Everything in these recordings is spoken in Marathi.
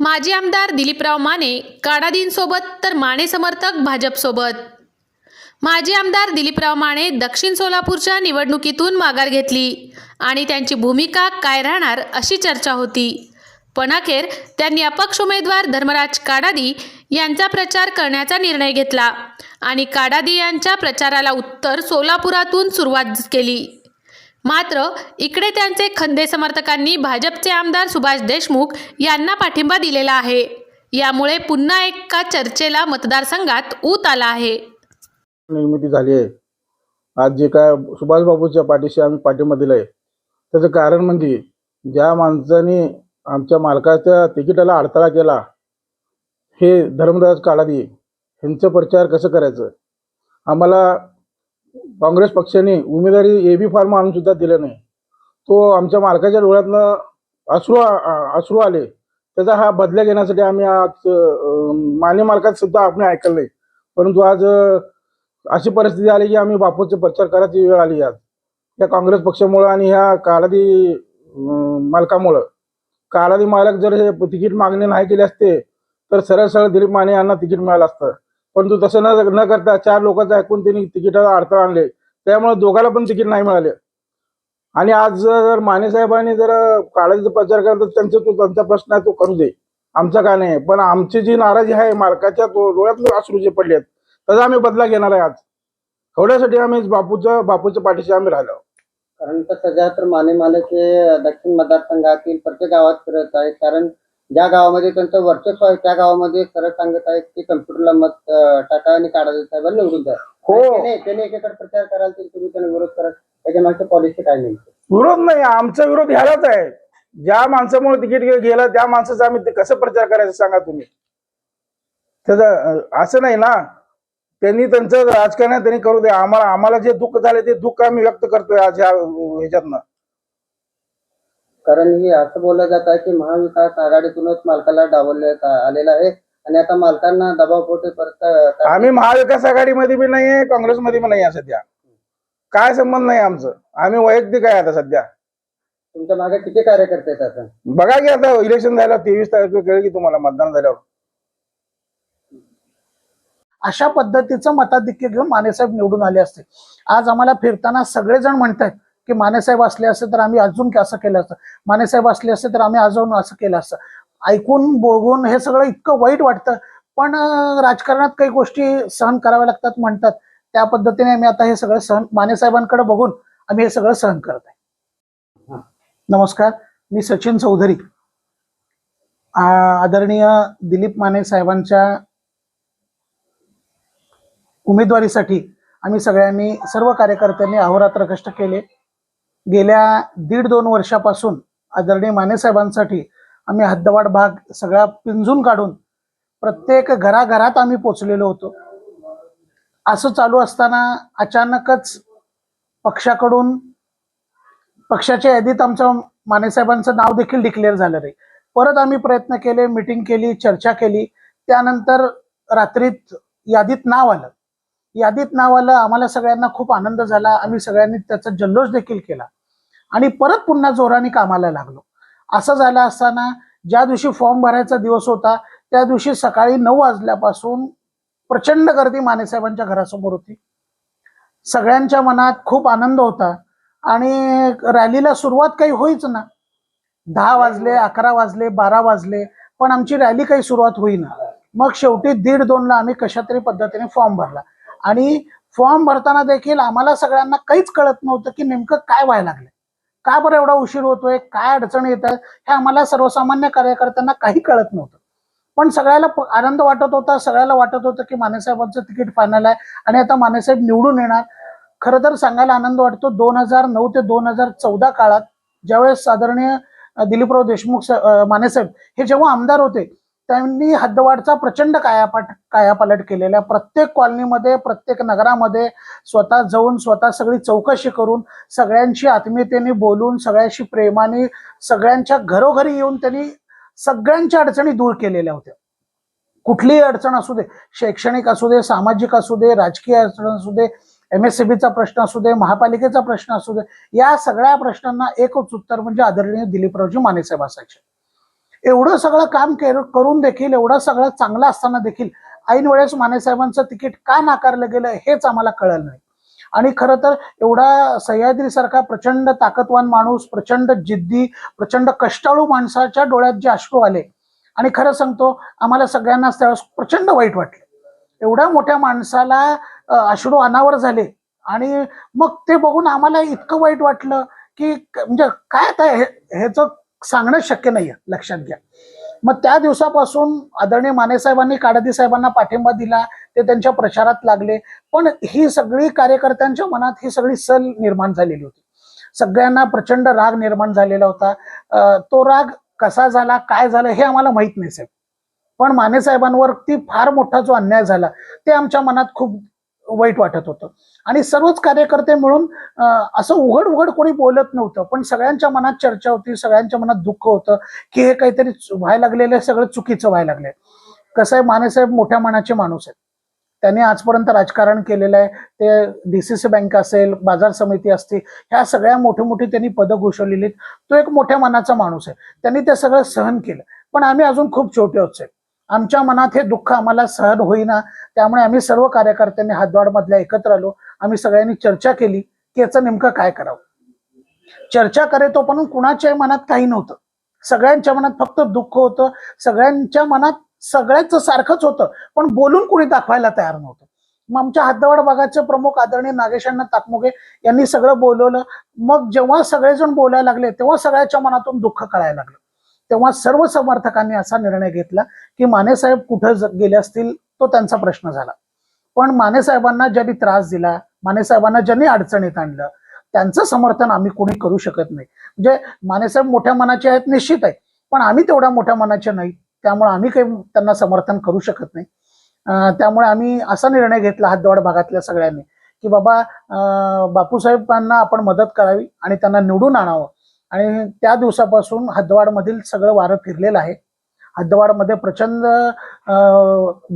माजी आमदार दिलीपराव माने काडादींसोबत तर माने समर्थक भाजपसोबत. माजी आमदार दिलीपराव माने दक्षिण सोलापूरच्या निवडणुकीतून माघार घेतली आणि त्यांची भूमिका काय राहणार अशी चर्चा होती. पण अखेर त्यांनी अपक्ष उमेदवार धर्मराज काडादी यांचा प्रचार करण्याचा निर्णय घेतला आणि काडादी यांच्या प्रचाराला उत्तर सोलापुरातून सुरुवात केली. मात्र इकडे त्यांचे खंदे समर्थकांनी भाजपचे आमदार सुभाष देशमुख यांना पाठिंबा दिलेला आहे. यामुळे पुन्हा एका चर्चेला मतदारसंघात ऊत आला आहे. निर्मिती झाली आहे. आज जे काय सुभाषबाबूच्या पाठीशी आम्ही पाठिंबा दिलाय त्याचं कारण म्हणजे ज्या माणसाने आमच्या मालकाच्या तिकिटाला अडथळा केला हे धर्मदास काळादी ह्यांचं प्रचार कसं करायचं? आम्हाला काँग्रेस पक्षाने उमेदवारी ए बी फॉर्म आणून सुद्धा दिलं नाही. तो आमच्या मालकाच्या डोळ्यातनं अश्रू अश्रू आले. त्याचा हा बदला घेण्यासाठी आम्ही आज माने मान्य मालकात सुद्धा आपण ऐकलं नाही. परंतु आज अशी परिस्थिती आली की आम्ही बापूचे प्रचार करायची वेळ आली आज. या काँग्रेस पक्षामुळं आणि ह्या कालादी मालकामुळं. कालादी मालक जर हे तिकीट मागणी नाही केली असते तर सरळ सरळ दिलीप माने यांना तिकीट मिळालं असतं. परंतु तसं न न करता चार लोकांचं ऐकून त्यांनी तिकिटाला अडथळा आणले. त्यामुळे दोघाला पण तिकीट नाही मिळाले. आणि आज जर माने साहेबांनी जर काळाचा प्रचार केला तर त्यांचा तो त्यांचा प्रश्न आहे तो करू दे. आमचा काय नाही? पण आमची जी नाराजी आहे मालकाच्या डोळ्यात अश्रू जे पडले आहेत. त्याचा आम्ही बदला घेणार आहे आज. एवढ्यासाठी आम्ही बापूच्या बापूच्या पाठीशी आम्ही राहिलो. कारण तर सध्या तर माने मालक हे दक्षिण मतदारसंघातील प्रत्येक गावात फिरत आहे कारण ज्या गावामध्ये त्यांचं वर्चस्व आहे त्या गावामध्ये सरळ सांगत आहेत की कम्प्युटरला मत अं, टाका आणि काढा साहेबांना निवडून द्या. हो. त्याने त्याने एकीकडे प्रचार कराल तर तुम्ही त्याने विरोध करा. त्याच्या मागची पॉलिसी काय नाही विरोध नाही आमचा विरोध ह्यालाच आहे. ज्या माणसामुळे तिकीट गे- गेलं त्या माणसाचा आम्ही ते कसं प्रचार करायचं सांगा तुम्ही? त्याचं अं, असं नाही ना. त्यांनी त्यांचं राजकारण आहे, त्यांनी करू दे. आम्हाला आम्हाला जे दुःख झाले ते दुःख आम्ही व्यक्त करतोय आज ह्या ह्याच्यातनं. कारण हे असं बोललं जात आहे की महाविकास आघाडीतूनच मालकाला डावलण्यात आ- आलेला आहे. आणि आता मालकांना दबावपोटी परत अं, आम्ही महाविकास आघाडीमध्ये बी नाहीये काँग्रेसमध्ये पण नाही आहे सध्या. काय संबंध नाही आमचं. आम्ही वैयक्तिक आहे आता सध्या. तुमच्या मागे किती कार्यकर्ते आहेत आता? बघा की आता इलेक्शन झाल्यावर तेवीस तारखेला कळेल की तुम्हाला मतदान झाल्यावर. अशा पद्धतीचं मताधिक्य घेऊन मानेसाहेब निवडून आले असते. आज आम्हाला फिरताना सगळेजण म्हणतात की मानेसाहेब असले असते तर आम्ही अजून असं केलं असतं? मानेसाहेब असले असते तर आम्ही अजून असं केलं असतं? ऐकून बघून हे सगळं इतकं वाईट वाटतं. पण राजकारणात काही गोष्टी सहन कराव्या लागतात म्हणतात. त्या पद्धतीने आम्ही आता हे सगळं सहन मानेसाहेबांकडे बघून आम्ही हे सगळं सहन करत आहे. नमस्कार. मी सचिन चौधरी. आदरणीय दिलीप माने साहेबांच्या उमेदवारीसाठी आम्ही सगळ्यांनी सर्व कार्यकर्त्यांनी अहोरात्र कष्ट केले. गेल्या दीड दोन वर्षापासून आदरणीय मानेसाहेबांसाठी आम्ही हद्दवाड भाग सगळा पिंजून काढून प्रत्येक घराघरात आम्ही पोचलेलो होतो. असं चालू असताना अचानकच पक्षाकडून पक्षाच्या यादीत आमचं मानेसाहेबांचं नाव देखील डिक्लेअर झालं नाही. परत आम्ही प्रयत्न केले मिटिंग केली चर्चा केली. त्यानंतर रात्रीत यादीत नाव आलं. यादीत नाव आलं आम्हाला सगळ्यांना खूप आनंद झाला. आम्ही सगळ्यांनी त्याचा जल्लोष देखील केला. आणि परत पुन्हा जोराने कामाला लागलो. असं झालं असताना ज्या दिवशी फॉर्म भरायचा दिवस होता त्या दिवशी सकाळी नऊ वाजल्यापासून प्रचंड गर्दी मानेसाहेबांच्या घरासमोर होती. सगळ्यांच्या मनात खूप आनंद होता आणि रॅलीला सुरुवात काही होईच ना. दहा वाजले अकरा वाजले बारा वाजले पण आमची रॅली काही सुरुवात होईना. मग शेवटी दीड दोनला आम्ही कशा तरी पद्धतीने फॉर्म भरला. आणि फॉर्म भरताना देखील आम्हाला सगळ्यांना काहीच कळत नव्हतं की नेमकं काय व्हायला लागलं का बरं एवढा उशीर होतोय? काय अडचणी येत? आहेत हे आम्हाला सर्वसामान्य कार्यकर्त्यांना काही कळत नव्हतं. पण सगळ्याला आनंद वाटत होता सगळ्याला वाटत होतं की मानेसाहेबांचं तिकीट फायनल आहे आणि आता मानेसाहेब निवडून येणार. खरं तर सांगायला आनंद वाटतो दोन हजार नऊ ते दोन हजार चौदा काळात ज्यावेळेस आदरणीय दिलीपराव देशमुख मानेसाहेब हे जेव्हा आमदार होते त्यांनी हद्दवाडचा प्रचंड कायापाट कायापालट केलेला आहे. प्रत्येक कॉलनीमध्ये प्रत्येक नगरामध्ये स्वतः जाऊन स्वतः सगळी चौकशी करून सगळ्यांशी आत्मीयतेने बोलून सगळ्यांशी प्रेमाने सगळ्यांच्या घरोघरी येऊन त्यांनी सगळ्यांच्या अडचणी दूर केलेल्या होत्या कुठलीही अडचण असू दे शैक्षणिक असू दे सामाजिक असू दे राजकीय अडचण असू दे एम एस चा प्रश्न असू दे महापालिकेचा प्रश्न असू दे या सगळ्या प्रश्नांना एकच उत्तर म्हणजे आदरणीय दिलीपरावजी मानेसाहेब असायचे एवढं सगळं काम के करून देखील एवढं सगळं चांगलं असताना देखील ऐन वेळेस मानेसाहेबांचं तिकीट का नाकारलं गेलं हेच आम्हाला कळलं नाही. आणि खरं तर एवढा सह्याद्रीसारखा प्रचंड ताकदवान माणूस प्रचंड जिद्दी प्रचंड कष्टाळू माणसाच्या डोळ्यात जे अश्रू आले आणि खरं सांगतो आम्हाला सगळ्यांनाच त्यावेळेस प्रचंड वाईट वाटलं. एवढ्या मोठ्या माणसाला अश्रू अनावर झाले आणि मग ते बघून आम्हाला इतकं वाईट वाटलं की म्हणजे काय आता हे ह्याचं सांगणं शक्य नाही लक्षात घ्या. मग त्या दिवसापासून आदरणीय माने साहेबांनी काडादी साहेबांना पाठिंबा दिला ते त्यांच्या प्रचारात लागले. पण ही सगळी कार्यकर्त्यांच्या मनात ही सगळी सल निर्माण झालेली होती. सगळ्यांना प्रचंड राग निर्माण झालेला होता. तो राग कसा झाला काय झालं हे आम्हाला माहीत नाही साहेब. पण माने साहेबांवर ती फार मोठा जो अन्याय झाला ते आमच्या मनात खूप वाईट वाटत होतं. आणि सर्वच कार्यकर्ते मिळून असं उघड उघड कोणी बोलत नव्हतं. पण सगळ्यांच्या मनात चर्चा होती सगळ्यांच्या मनात दुःख होतं की हे काहीतरी व्हायला लागलेलं आहे सगळं चुकीचं व्हायला लागलंय. कसं आहे मानेसाहेब मोठ्या मनाचे माणूस आहेत. त्यांनी आजपर्यंत राजकारण केलेलं आहे. ते डीसीसी बँक असेल बाजार समिती असतील ह्या सगळ्या मोठी मोठी त्यांनी पदं घोषवलेली आहेत. तो एक मोठ्या मनाचा माणूस आहे. त्यांनी ते सगळं सहन केलं. पण आम्ही अजून खूप छोटे होत साहेब. आमच्या मनात हे दुःख आम्हाला सहन होईना. त्यामुळे आम्ही सर्व कार्यकर्त्यांनी हातवाड मधल्या एकत्र आलो. आम्ही सगळ्यांनी चर्चा केली की याचं नेमकं काय करावं? चर्चा करेतो पण कुणाच्याही मनात काही नव्हतं. सगळ्यांच्या मनात फक्त दुःख होतं. सगळ्यांच्या मनात सगळ्याच सारखंच होतं. पण बोलून कुणी दाखवायला तयार नव्हतं. मग आमच्या हातदवाड भागाचे प्रमुख आदरणीय नागेशांना ताकमुगे यांनी सगळं बोलवलं. मग जेव्हा सगळेजण बोलायला लागले तेव्हा सगळ्याच्या मनातून दुःख कळायला लागलं. तेव्हा सर्व समर्थकांनी असा निर्णय घेतला की मानेसाहेब कुठं गेले असतील तो त्यांचा प्रश्न झाला. पण माने साहेबांना ज्यांनी त्रास दिला माने साहेबांना ज्यांनी अडचणीत आणलं त्यांचं समर्थन आम्ही कोणी करू शकत नाही. म्हणजे मानेसाहेब मोठ्या मनाचे आहेत निश्चित आहे पण आम्ही तेवढ्या मोठ्या मनाचे नाही त्यामुळे आम्ही काही त्यांना समर्थन करू शकत नाही. त्यामुळे आम्ही असा निर्णय घेतला हातदवाड भागातल्या सगळ्यांनी की बाबा बापूसाहेबांना आपण मदत करावी आणि त्यांना निवडून आणावं. आणि त्या दिवसापासून हद्दवाडमधील सगळं वारं फिरलेलं आहे. हद्दवाडमध्ये प्रचंड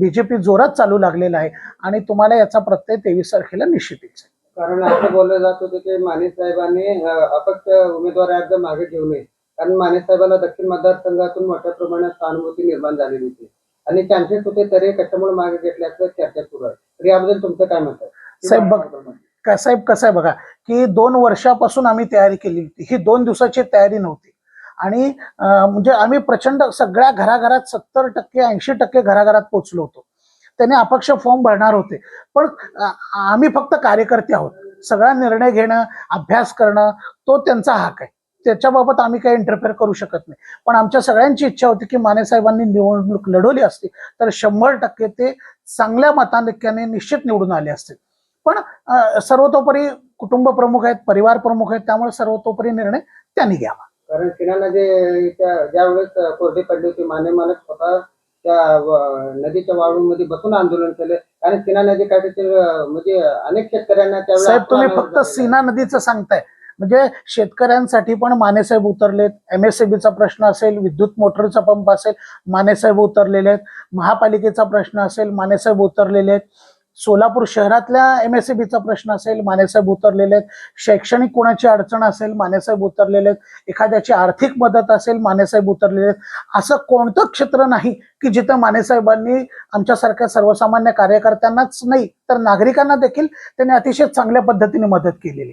बीजेपी जोरात चालू लागलेला आहे आणि तुम्हाला याचा प्रत्यय तेवीस तारखेला निश्चितच आहे. कारण असं बोललं जात होतं की माने साहेबांनी अपक्ष उमेदवार अर्ज मागे घेऊ नये. कारण माने साहेबांना दक्षिण मतदारसंघातून मोठ्या प्रमाणात सहानुभूती निर्माण झालेली होती. आणि चान्सेस होते तरी कशामुळे मागे घेतल्याचं चर्चा सुरू आहे. तर याबद्दल तुमचं काय मत आहे? साहेब बघ का साहेब कसं आहे बघा की दोन वर्षापासून आम्ही तयारी केली होती. ही दोन दिवसाची तयारी नव्हती. आणि म्हणजे आम्ही प्रचंड सगळ्या घराघरात सत्तर टक्के ऐंशी टक्के घराघरात पोहोचलो होतो. त्याने अपक्ष फॉर्म भरणार होते. पण आम्ही फक्त कार्यकर्ते आहोत. सगळा निर्णय घेणं अभ्यास करणं तो त्यांचा हक आहे. त्याच्याबाबत आम्ही काही इंटरफेअर करू शकत नाही. पण आमच्या सगळ्यांची इच्छा होती की माने साहेबांनी निवडणूक लढवली असती तर शंभर टक्के ते चांगल्या मताधिक्याने निश्चित निवडून आले असते. पण सर्वतोपरी कुटुंब प्रमुख आहेत परिवार प्रमुख आहेत त्यामुळे सर्वतोपरी निर्णय त्यांनी घ्यावा. कारण नदी त्या ज्यावेळेस कोरडी पडली होती माने मालक स्वतः त्या नदीच्या वाळूमध्ये बसून आंदोलन केलं. आणि सिन्हा नदी अं, म्हणजे अनेक शेतकऱ्यांना त्यावेळेस साहेब तुम्ही फक्त. सीना नदीचं सांगताय. म्हणजे शेतकऱ्यांसाठी पण मानेसाहेब उतरलेत. एमएससीबीचा प्रश्न असेल विद्युत मोटरचा पंप असेल मानेसाहेब उतरलेले आहेत. महापालिकेचा प्रश्न असेल मानेसाहेब उतरलेले आहेत. सोलापूर शहरातल्या एमएससीबीचा प्रश्न असेल मानेसाहेब उतरलेले आहेत. शैक्षणिक कोणाची अडचण असेल मानेसाहेब उतरलेले आहेत. एखाद्याची आर्थिक मदत असेल मानेसाहेब उतरलेले आहेत. असं कोणतं क्षेत्र नाही की जिथं मानेसाहेबांनी आमच्यासारख्या सर्वसामान्य कार्यकर्त्यांनाच नाही तर नागरिकांना देखील त्यांनी अतिशय चांगल्या पद्धतीने मदत केलेली.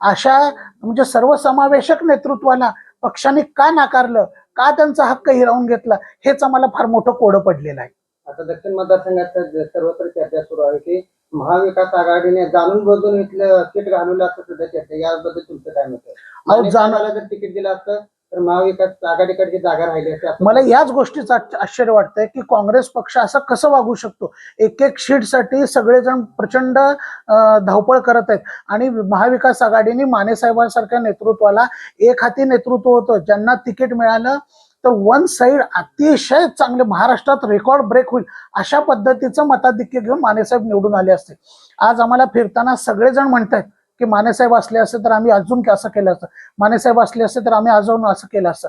अशा म्हणजे सर्वसमावेशक नेतृत्वाला पक्षाने का नाकारलं का त्यांचा हक्क हिरावून घेतला हेच आम्हाला फार मोठं कोडं पडलेलं आहे. आता दक्षिण मतदारसंघात सर्वत्र चर्चा सुरू आहे की महाविकास आघाडीने जाणून बुजून इथलं सीट घालवलं असं सुद्धा चर्चा. याबद्दल तुमचं काय मत आहे? माने जर तिकीट दिलं असतं तर महाविकास आघाडीकडची जागा राहिली असते असं मला याच गोष्टीचं आश्च- आश्चर्य वाटतंय की काँग्रेस पक्ष असं कसं वागू शकतो? एक एक साठी सगळेजण प्रचंड धावपळ करत आहेत. आणि महाविकास आघाडीने मानेसाहेबांसारख्या नेतृत्वाला एक हाती नेतृत्व होतं. ज्यांना तिकीट मिळालं तर वन साईड अतिशय चांगले महाराष्ट्रात रेकॉर्ड ब्रेक होईल अशा पद्धतीचं मताधिक्य घेऊन मानेसाहेब निवडून आले असते. आज आम्हाला फिरताना सगळेजण म्हणतात की मानेसाहेब असले असते तर आम्ही अजून असं केलं असतं? मानेसाहेब असले असते तर आम्ही अजून असं केलं असतं?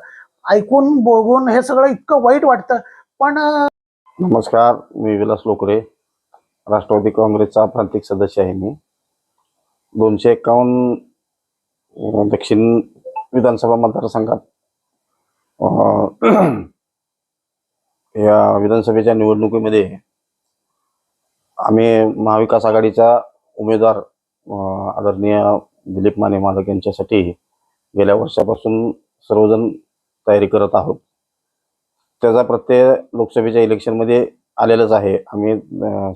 ऐकून बघून हे सगळं इतकं वाईट वाटतं. पण नमस्कार मी विलास लोकरे राष्ट्रवादी काँग्रेसचा प्रांतिक सदस्य आहे मी. दोनशे एकावन्न दक्षिण विधानसभा मतदारसंघात या विधानसभेच्या निवडणुकीमध्ये आम्ही महाविकास आघाडीचा उमेदवार आदरणीय दिलीप माने मालक यांच्यासाठी गेल्या वर्षापासून सर्वजण तयारी करत आहोत. त्याचा प्रत्यय लोकसभेच्या इलेक्शनमध्ये आलेलंच आहे. आम्ही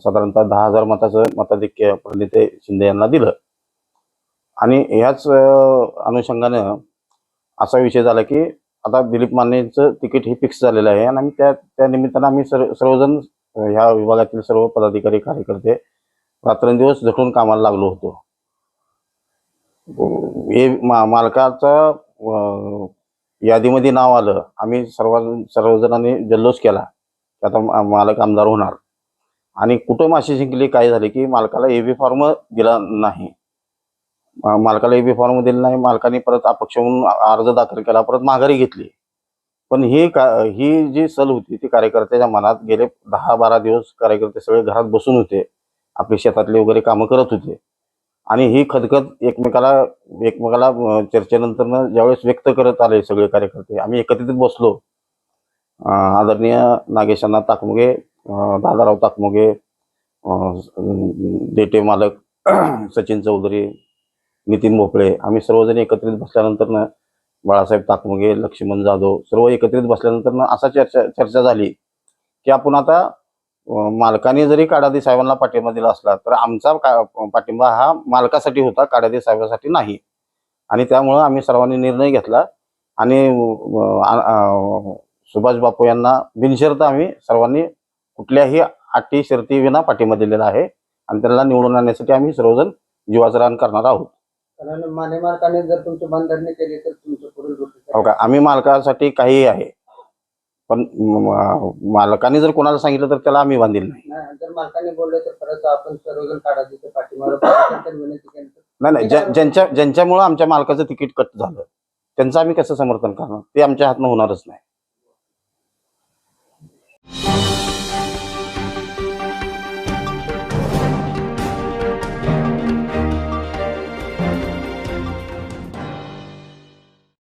साधारणतः दहा हजार मताचं मताधिक्य प्रणिते शिंदे यांना दिलं. आणि ह्याच अनुषंगानं असा विषय झाला की आता दिलीप मानेचं तिकीट हे फिक्स झालेलं आहे आणि आम्ही त्या त्या निमित्तानं आम्ही सर्व सर्वजण ह्या विभागातील सर्व पदाधिकारी कार्यकर्ते रात्रंदिवस झटून कामाला लागलो होतो. हे मा मालकाचं यादीमध्ये नाव आलं. आम्ही सर्व सर्वजणांनी जल्लोष केला की आता मा- मालक आमदार होणार. आणि कुठं माशी जिंकली काय झाले की मालकाला ए बी फॉर्म दिला नाही. मालकाला एबी फॉर्म दिला नाही मालकाने परत अपक्ष म्हणून अर्ज दाखल केला परत माघारी घेतली. पण ही का ही जी सल होती ती कार्यकर्त्याच्या मनात गेले दहा बारा दिवस कार्यकर्ते सगळे घरात बसून होते आपली शेतातले वगैरे कामं करत होते. आणि ही खदखद एकमेकाला एकमेकाला चर्चेनंतर ज्यावेळेस व्यक्त करत आले सगळे कार्यकर्ते आम्ही एकत्रित बसलो. आदरणीय नागेशांना ताकमुगे दादाराव ताकमुगे देटे मालक सचिन चौधरी नितीन भोपळे आम्ही सर्वजण एकत्रित बसल्यानंतर बाळासाहेब ताकमुगे लक्ष्मण जाधव सर्व एकत्रित बसल्यानंतर असा चर्चा चर्चा झाली की आपण आता मालकाने जरी काडादी साहेबांना पाठिंबा दिला असला तर आमचा का- पाठिंबा हा मालकासाठी होता काडादी साहेबांसाठी नाही. आणि त्यामुळं आम्ही सर्वांनी निर्णय घेतला आणि सुभाष बापू यांना बिनशर्त आम्ही सर्वांनी कुठल्याही अटी शर्ती विना पाठिंबा दिलेला आहे आणि त्यांना निवडून आणण्यासाठी आम्ही सर्वजण जीवाचं रान करणार आहोत. माने मालकाने जर तुमची तर हो का? आम्ही मालकासाठी काही आहे. पण मालकाने जर कोणाला सांगितलं तर त्याला आम्ही बांधील नाही. नाही, जर मालकाने बोलले तर आपण ज्यांच्या ज्यांच्यामुळं आमच्या मालकाचं तिकीट कट झालं त्यांचं आम्ही कसं समर्थन करणार? ते आमच्या हातनं होणारच नाही.